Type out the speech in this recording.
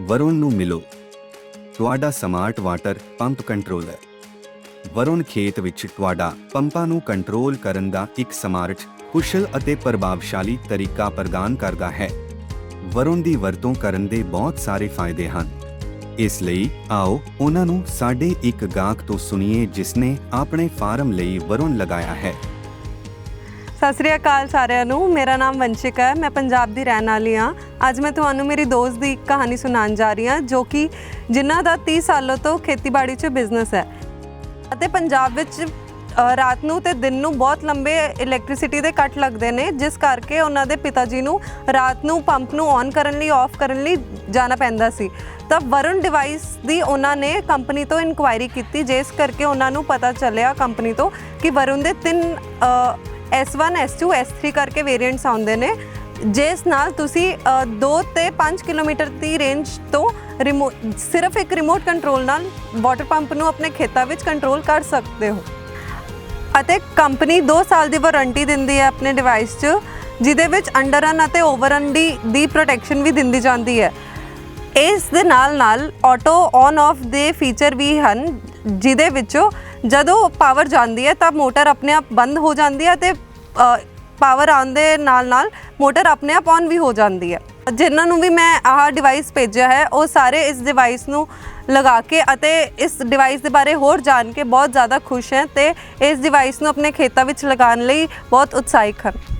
ਵਰੁਣ ਨੂੰ ਮਿਲੋ। ਤੁਹਾਡਾ smart water pump controller. Varun ਖੇਤ ਵਿੱਚ ਤੁਹਾਡਾ ਪੰਪਾਂ ਨੂੰ ਕੰਟਰੋਲ ਕਰਨ ਦਾ ਇੱਕ ਸਮਾਰਟ, ਕੁਸ਼ਲ ਅਤੇ ਪ੍ਰਭਾਵਸ਼ਾਲੀ ਤਰੀਕਾ ਪ੍ਰਦਾਨ ਕਰਦਾ ਹੈ। ਵਰੁਣ ਦੀ ਵਰਤੋਂ ਕਰਨ ਦੇ ਬਹੁਤ ਸਾਰੇ ਫਾਇਦੇ ਹਨ। ਇਸ ਲਈ ਆਓ ਉਹਨਾਂ ਨੂੰ ਸਾਡੇ ਇੱਕ ਗਾਹਕ ਤੋਂ ਸੁਣੀਏ ਜਿਸ ਨੇ ਆਪਣੇ ਫਾਰਮ ਲਈ ਵਰੁਣ ਲਗਾਇਆ ਹੈ। ਸਤਿ ਸ੍ਰੀ ਅਕਾਲ ਸਾਰਿਆਂ ਨੂੰ। ਮੇਰਾ ਨਾਮ ਵੰਸ਼ਿਕਾ ਹੈ, ਮੈਂ ਪੰਜਾਬ ਦੀ ਰਹਿਣ ਵਾਲੀ ਹਾਂ। ਅੱਜ ਮੈਂ ਤੁਹਾਨੂੰ ਮੇਰੀ ਦੋਸਤ ਦੀ ਇੱਕ ਕਹਾਣੀ ਸੁਣਾਉਣ ਜਾ ਰਹੀ ਹਾਂ, ਜੋ ਕਿ ਜਿਨ੍ਹਾਂ ਦਾ 30 ਸਾਲਾਂ ਤੋਂ ਖੇਤੀਬਾੜੀ 'ਚ ਬਿਜ਼ਨਸ ਹੈ। ਅਤੇ ਪੰਜਾਬ ਵਿੱਚ ਰਾਤ ਨੂੰ ਤੇ ਦਿਨ ਨੂੰ ਬਹੁਤ ਲੰਬੇ ਇਲੈਕਟ੍ਰਿਸਿਟੀ ਦੇ ਕੱਟ ਲੱਗਦੇ ਨੇ, ਜਿਸ ਕਰਕੇ ਉਹਨਾਂ ਦੇ ਪਿਤਾ ਜੀ ਨੂੰ ਰਾਤ ਨੂੰ ਪੰਪ ਨੂੰ ਔਨ ਕਰਨ ਲਈ ਆਫ ਕਰਨ ਲਈ ਜਾਣਾ ਪੈਂਦਾ ਸੀ। ਤਾਂ ਵਰੁਣ ਡਿਵਾਈਸ ਦੀ ਉਹਨਾਂ ਨੇ ਕੰਪਨੀ ਤੋਂ ਇਨਕੁਆਇਰੀ ਕੀਤੀ, ਜਿਸ ਕਰਕੇ ਉਹਨਾਂ ਨੂੰ ਪਤਾ ਚੱਲਿਆ ਕੰਪਨੀ ਤੋਂ ਕਿ ਵਰੁਣ ਦੇ ਤਿੰਨ S1 S2 S3 ਕਰਕੇ ਵੇਰੀਐਂਟਸ ਆਉਂਦੇ ਨੇ। ਜਿਸ ਨਾਲ ਤੁਸੀਂ 2 ਤੇ 5 ਕਿਲੋਮੀਟਰ ਦੀ ਰੇਂਜ ਤੋਂ ਰਿਮੋ, ਸਿਰਫ ਇੱਕ ਰਿਮੋਟ ਕੰਟਰੋਲ ਨਾਲ ਵਾਟਰ ਪੰਪ ਨੂੰ ਆਪਣੇ ਖੇਤਾਂ ਵਿੱਚ ਕੰਟਰੋਲ ਕਰ ਸਕਦੇ ਹੋ। ਅਤੇ ਕੰਪਨੀ 2 ਸਾਲ ਦੀ ਵਾਰੰਟੀ ਦਿੰਦੀ ਹੈ ਆਪਣੇ ਡਿਵਾਈਸ 'ਚ, ਜਿਹਦੇ ਵਿੱਚ ਅੰਡਰਨ ਅਤੇ ਓਵਰਨ ਦੀ ਦੀ ਪ੍ਰੋਟੈਕਸ਼ਨ ਵੀ ਦਿੰਦੀ ਜਾਂਦੀ ਹੈ। ਇਸ ਦੇ ਨਾਲ ਨਾਲ ਆਟੋ ਔਨ ਆਫ ਦੇ ਫੀਚਰ ਵੀ ਹਨ ਜਿਹਦੇ ਵਿੱਚੋਂ ਜਦੋਂ ਪਾਵਰ ਜਾਂਦੀ ਹੈ ਤਾਂ ਮੋਟਰ ਆਪਣੇ ਆਪ ਬੰਦ ਹੋ ਜਾਂਦੀ ਹੈ ਤੇ ਪਾਵਰ ਆਉਣ ਦੇ ਨਾਲ ਨਾਲ ਮੋਟਰ ਆਪਣੇ ਆਪ ਔਨ ਵੀ ਹੋ ਜਾਂਦੀ ਹੈ। ਜਿਨ੍ਹਾਂ ਨੂੰ ਵੀ ਮੈਂ ਆਹ ਡਿਵਾਈਸ ਭੇਜਿਆ ਹੈ, ਉਹ ਸਾਰੇ ਇਸ ਡਿਵਾਈਸ ਨੂੰ ਲਗਾ ਕੇ ਅਤੇ ਇਸ ਡਿਵਾਈਸ ਦੇ ਬਾਰੇ ਹੋਰ ਜਾਣ ਕੇ ਬਹੁਤ ਜ਼ਿਆਦਾ ਖੁਸ਼ ਹੈ ਤੇ ਇਸ ਡਿਵਾਈਸ ਨੂੰ ਆਪਣੇ ਖੇਤਾਂ ਵਿੱਚ ਲਗਾਉਣ ਲਈ ਬਹੁਤ ਉਤਸ਼ਾਹਿਤ ਹਨ।